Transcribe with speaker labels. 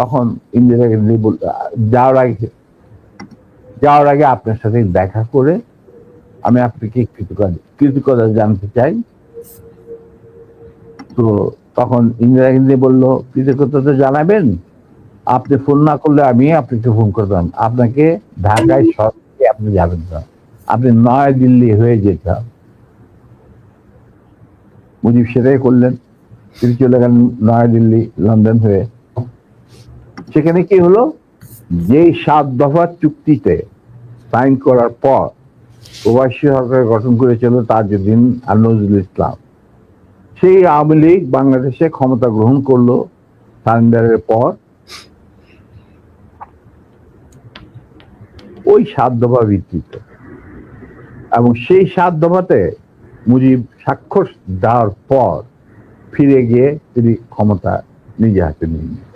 Speaker 1: তখন ইন্দিরা গান্ধী যাওয়ার আগে যাওয়ার আগে আপনার সাথে দেখা করে আমি আপনাকে কৃতজ্ঞতা জানতে চাই। তো তখন ইন্দিরা গান্ধী বলল, কৃতজ্ঞতা তো জানাবেন। আপনি ফোন না করলে আমি আপনাকে ফোন করতাম। আপনাকে ঢাকায় সরকারে আপনি যাবেন না। আপনি নয়া দিল্লি হয়ে যেতাম মুজিব সেটাই করলেন। তিনি চলে গেলেন নয়াদিল্লি লন্ডন হয়ে। সেখানে কি হলো? যে সাত দফা চুক্তিতে সাইন করার পর প্রবাসী সরকার গঠন করেছিল তাজউদ্দিন আর নজরুল ইসলাম, সেই আওয়ামী লীগ বাংলাদেশে ক্ষমতা গ্রহণ করল সারেন্ডারের পর। ওই সাত দফা ভিত্তিতে। এবং সেই সাত দফাতে মুজিব স্বাক্ষর দেওয়ার পর ফিরে গিয়ে তিনি ক্ষমতা নিজে হাতে নিয়ে।